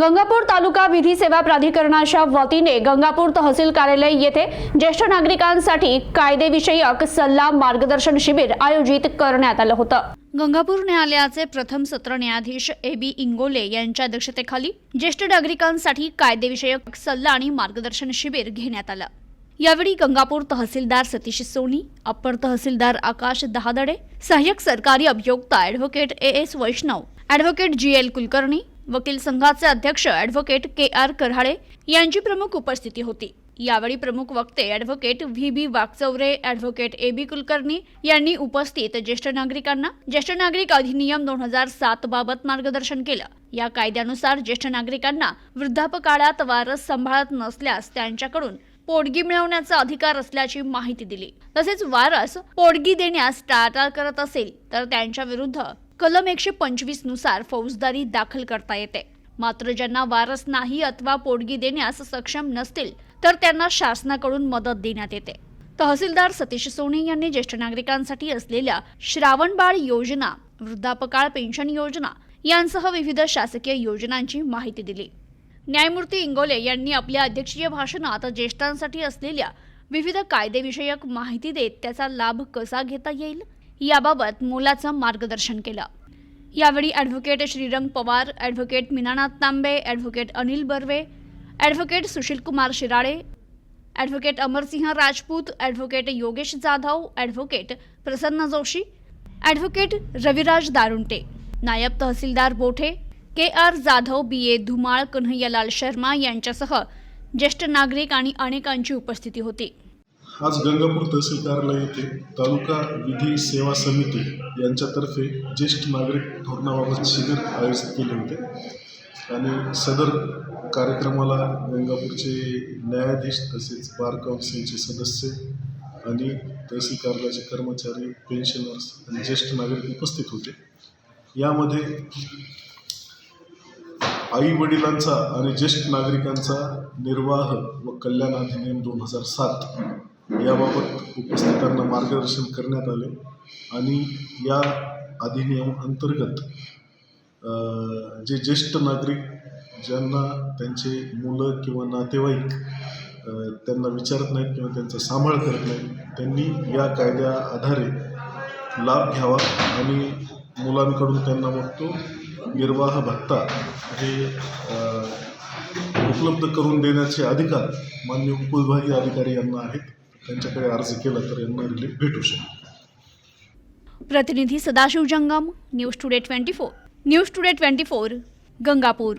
गंगापूर तालुका विधी सेवा प्राधिकरणाच्या वतीने गंगापूर तहसील कार्यालय येथे ज्येष्ठ नागरिकांसाठी कायदेविषयक सल्ला मार्गदर्शन शिबिर आयोजित करण्यात आलं होतं. गंगापूर न्यायालयाचे प्रथम सत्र न्यायाधीश ए बी इंगोले यांच्या अध्यक्षतेखाली ज्येष्ठ नागरिकांसाठी कायदेविषयक सल्ला आणि मार्गदर्शन शिबिर घेण्यात आलं. यावेळी गंगापूर तहसीलदार सतीश सोनी अप्पर तहसीलदार आकाश दहादडे सहाय्यक सरकारी अभियोक्ता advocate A S Vaishnav advocate G L Kulkarni वकील संघाचे अध्यक्ष ॲडव्होकेट के आर कराळे यांची प्रमुख उपस्थिती होती. यावेळी प्रमुख वक्ते advocate V B Wagchaure advocate A B Kulkarni यांनी उपस्थित ज्येष्ठ नागरिकांना ज्येष्ठ नागरिक अधिनियम दोन हजार सात बाबत मार्गदर्शन केलं. या कायद्यानुसार ज्येष्ठ नागरिकांना वृद्धापकाळात वारस सांभाळत नसल्यास त्यांच्याकडून पोटगी मिळवण्याचा अधिकार असल्याची माहिती दिली. तसेच वारस पोटगी देण्यास टाळाटाळ करत असेल तर त्यांच्या विरुद्ध कलम एकशे पंचवीसनुसार फौजदारी दाखल करता येते. मात्र ज्यांना वारस नाही अथवा पोटगी देण्यास सक्षम नसतील तर त्यांना शासनाकडून मदत देण्यात येते. तहसीलदार सतीश सोने यांनी ज्येष्ठ नागरिकांसाठी असलेल्या श्रावणबाळ योजना वृद्धापकाळ पेन्शन योजना यांसह विविध शासकीय योजनांची माहिती दिली. न्यायमूर्ती इंगोले यांनी आपल्या अध्यक्षीय भाषणात ज्येष्ठांसाठी असलेल्या विविध कायदेविषयक माहिती देत त्याचा लाभ कसा घेता येईल? याबाबत मोलाचं मार्गदर्शन केलं. यावेळी advocate Shrirang Pawar advocate Meenanath Tambe advocate Anil Barve advocate Sushilkumar Shirale advocate Amarsingh Rajput advocate Yogesh Jadhav advocate Prasanna Joshi advocate Raviraj Darunte नायब तहसीलदार Bothe K R Jadhav B A Dhumal Kanhaiyalal Sharma यांच्यासह ज्येष्ठ नागरिक आणि अनेकांची उपस्थिती होती. आज गंगापूर तहसील कार्यालय येथे तालुका विधी सेवा समिती यांच्यातर्फे ज्येष्ठ नागरिक धोरणाबाबत शिबिर आयोजित केले होते. आणि सदर कार्यक्रमाला गंगापूरचे न्यायाधीश तसेच बार काउन्सिलचे सदस्य आणि तहसील कार्यालयाचे कर्मचारी पेन्शनर्स आणि ज्येष्ठ नागरिक उपस्थित होते. यामध्ये आई वडिलांचा आणि ज्येष्ठ नागरिकांचा निर्वाह व कल्याण अधिनियम दोन हजार सात याबाबत उपस्थितांना मार्गदर्शन करण्यात आले आणि या अधिनियम अंतर्गत जे ज्येष्ठ नागरिक ज्यांना त्यांचे मुलं किंवा नातेवाईक त्यांना विचारत नाहीत किंवा त्यांचा सांभाळ करत नाहीत त्यांनी या कायद्या आधारे लाभ घ्यावा आणि मुलांकडून त्यांना मग तो निर्वाह भत्ता हे उपलब्ध करून देण्याचे अधिकार मान्य उपविभागीय अधिकारी यांना आहेत. त्यांच्याकडे अर्ज केला तर यांना रिलीफ भेटू शकतो. प्रतिनिधी Sadashiv Jangam news today twenty four news today twenty four Gangapur.